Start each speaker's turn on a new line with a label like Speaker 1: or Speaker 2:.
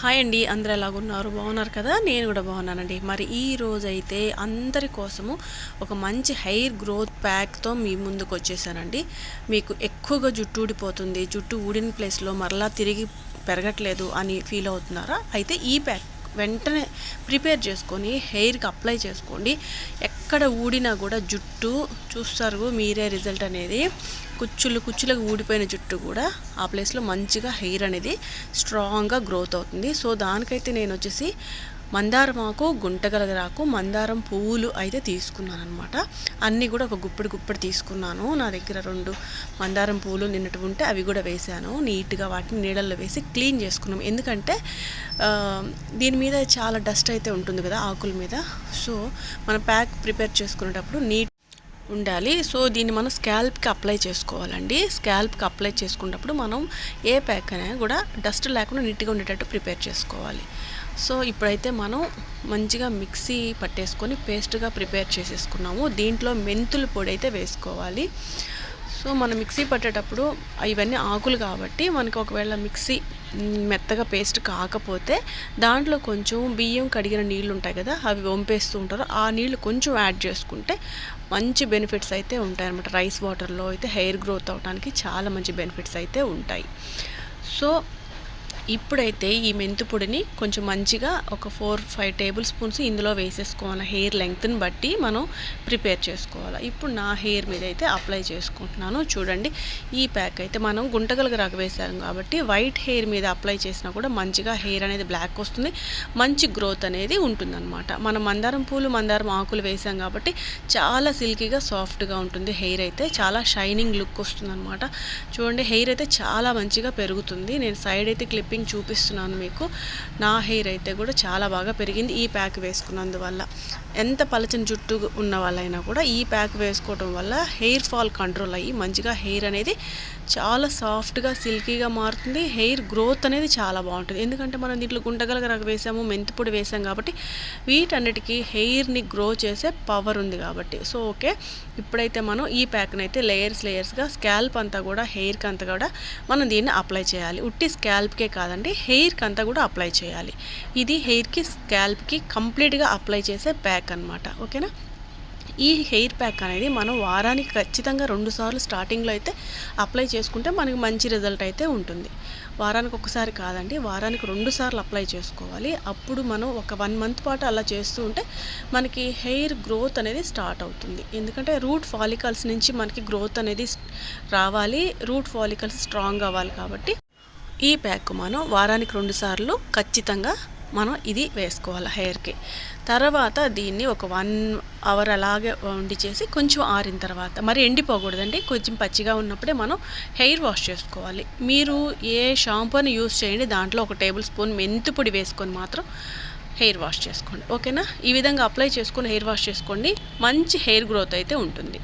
Speaker 1: Hi అండి అందరూ ఎలాగున్నారు? బాగున్నారు కదా? నేను కూడా బాగున్నానండి. మరి ఈ రోజైతే అందరి కోసము ఒక మంచి హెయిర్ గ్రోత్ ప్యాక్తో మీ ముందుకు వచ్చేసానండి. మీకు ఎక్కువగా జుట్టు ఊడిపోతుంది. జుట్టు ఊడిన ప్లేస్లో మరలా తిరిగి పెరగట్లేదు అని ఫీల్ అవుతున్నారా? అయితే ఈ ప్యాక్ వెంటనే ప్రిపేర్ చేసుకొని హెయిర్కి అప్లై చేసుకోండి. ఎక్కడ ఊడినా కూడా జుట్టు చూస్తారు మీరే రిజల్ట్ అనేది. కుచ్చులు కుచ్చులకు ఊడిపోయిన జుట్టు కూడా ఆ ప్లేస్లో మంచిగా హెయిర్ అనేది స్ట్రాంగ్గా గ్రోత్ అవుతుంది. సో దానికైతే నేను వచ్చేసి మందారం గుంటగలగరాకు మందారం పువ్వులు అయితే తీసుకున్నాను అనమాట అన్నీ కూడా ఒక గుప్పిడి గుప్పిడి తీసుకున్నాను. నా దగ్గర రెండు మందారం పువ్వులు నిన్నటి ఉంటే అవి కూడా వేసాను నీట్గా వాటిని నీళ్ళల్లో వేసి క్లీన్ చేసుకున్నాం. ఎందుకంటే దీని మీద చాలా డస్ట్ అయితే ఉంటుంది కదా ఆకుల మీద. సో మన ప్యాక్ ప్రిపేర్ చేసుకునేటప్పుడు నీట్ ఉండాలి. సో దీన్ని మనం స్కాల్ప్కి అప్లై చేసుకోవాలండి. స్కాల్ప్కి అప్లై చేసుకున్నప్పుడు మనం ఏ ప్యాక్ అయినా కూడా డస్ట్ లేకుండా నీట్గా ఉండేటట్టు ప్రిపేర్ చేసుకోవాలి. సో ఇప్పుడైతే మనం మంచిగా మిక్సీ పట్టేసుకొని పేస్ట్గా ప్రిపేర్ చేసేసుకున్నాము. దీంట్లో మెంతుల పొడి అయితే వేసుకోవాలి. సో మనం మిక్సీ పట్టేటప్పుడు ఇవన్నీ ఆకులు కాబట్టి మనకి ఒకవేళ మిక్సీ మెత్తగా పేస్ట్ కాకపోతే దాంట్లో కొంచెం బియ్యం కడిగిన నీళ్ళు ఉంటాయి కదా అవి వంపేస్తూ ఉంటారు. ఆ నీళ్ళు కొంచెం యాడ్ చేసుకుంటే మంచి బెనిఫిట్స్ అయితే ఉంటాయి అనమాట రైస్ వాటర్లో అయితే హెయిర్ గ్రోత్ అవడానికి చాలా మంచి బెనిఫిట్స్ అయితే ఉంటాయి. సో ఇప్పుడైతే ఈ మెంతు పొడిని కొంచెం మంచిగా ఒక ఫోర్ ఫైవ్ టేబుల్ స్పూన్స్ ఇందులో వేసేసుకోవాలి. హెయిర్ లెంగ్త్ని బట్టి మనం ప్రిపేర్ చేసుకోవాలి. ఇప్పుడు నా హెయిర్ మీద అయితే అప్లై చేసుకుంటున్నాను. చూడండి ఈ ప్యాక్ అయితే మనం గుంటగలకు రగ వేసాం కాబట్టి వైట్ హెయిర్ మీద అప్లై చేసినా కూడా మంచిగా హెయిర్ అనేది బ్లాక్ వస్తుంది. మంచి గ్రోత్ అనేది ఉంటుందన్నమాట. మనం మందారం పూలు మందారం ఆకులు వేసాం కాబట్టి చాలా సిల్కీగా సాఫ్ట్గా ఉంటుంది హెయిర్ అయితే. చాలా షైనింగ్ లుక్ వస్తుందన్నమాట. చూడండి హెయిర్ అయితే చాలా మంచిగా పెరుగుతుంది. నేను సైడ్ అయితే క్లిప్పింగ్ క్లిప్పింగ్ చూపిస్తున్నాను మీకు. నా హెయిర్ అయితే కూడా చాలా బాగా పెరిగింది ఈ ప్యాక్ వేసుకున్నందువల్ల. ఎంత పలచని జుట్టు ఉన్న వాళ్ళైనా కూడా ఈ ప్యాక్ వేసుకోవడం వల్ల హెయిర్ ఫాల్ కంట్రోల్ అయ్యి మంచిగా హెయిర్ అనేది చాలా సాఫ్ట్గా సిల్కీగా మారుతుంది. హెయిర్ గ్రోత్ అనేది చాలా బాగుంటుంది. ఎందుకంటే మనం దీంట్లో గుంటగలగ రగ వేసాము మెంతిపొడి వేసాం కాబట్టి వీటన్నిటికీ హెయిర్ని గ్రో చేసే పవర్ ఉంది కాబట్టి. So okay. ఇప్పుడైతే మనం ఈ ప్యాక్ని అయితే లేయర్స్ లేయర్స్గా స్కాల్ప్ అంతా కూడా హెయిర్కి అంతా కూడా మనం దీన్ని అప్లై చేయాలి. ఉట్టి స్కాల్ప్కే కాదు. కాదండి హెయిర్కి అంతా కూడా అప్లై చేయాలి. ఇది హెయిర్కి స్కాల్ప్కి కంప్లీట్గా అప్లై చేసే ప్యాక్ అనమాట ఓకేనా? ఈ హెయిర్ ప్యాక్ అనేది మనం వారానికి ఖచ్చితంగా రెండు సార్లు స్టార్టింగ్లో అయితే అప్లై చేసుకుంటే మనకి మంచి రిజల్ట్ అయితే ఉంటుంది. వారానికి ఒకసారి కాదండి వారానికి రెండు సార్లు అప్లై చేసుకోవాలి. అప్పుడు మనం ఒక వన్ మంత్ పాటు అలా చేస్తూ ఉంటే మనకి హెయిర్ గ్రోత్ అనేది స్టార్ట్ అవుతుంది. ఎందుకంటే రూట్ ఫాలికల్స్ నుంచి మనకి గ్రోత్ అనేది రావాలి రూట్ ఫాలికల్స్ స్ట్రాంగ్ అవ్వాలి కాబట్టి. ఈ ప్యాక్ మనం వారానికి రెండుసార్లు ఖచ్చితంగా మనం ఇది వేసుకోవాలి హెయిర్కి. తర్వాత దీన్ని ఒక వన్ అవర్ అలాగే వండి చేసి కొంచెం ఆరిన తర్వాత మరి ఎండిపోకూడదండి. కొంచెం పచ్చిగా ఉన్నప్పుడే మనం హెయిర్ వాష్ చేసుకోవాలి. మీరు ఏ షాంపూని యూస్ చేయండి దాంట్లో ఒక టేబుల్ స్పూన్ మెంతు పొడి వేసుకొని మాత్రం హెయిర్ వాష్ చేసుకోండి. ఓకేనా? ఈ విధంగా అప్లై చేసుకొని హెయిర్ వాష్ చేసుకోండి. మంచి హెయిర్ గ్రోత్ అయితే ఉంటుంది.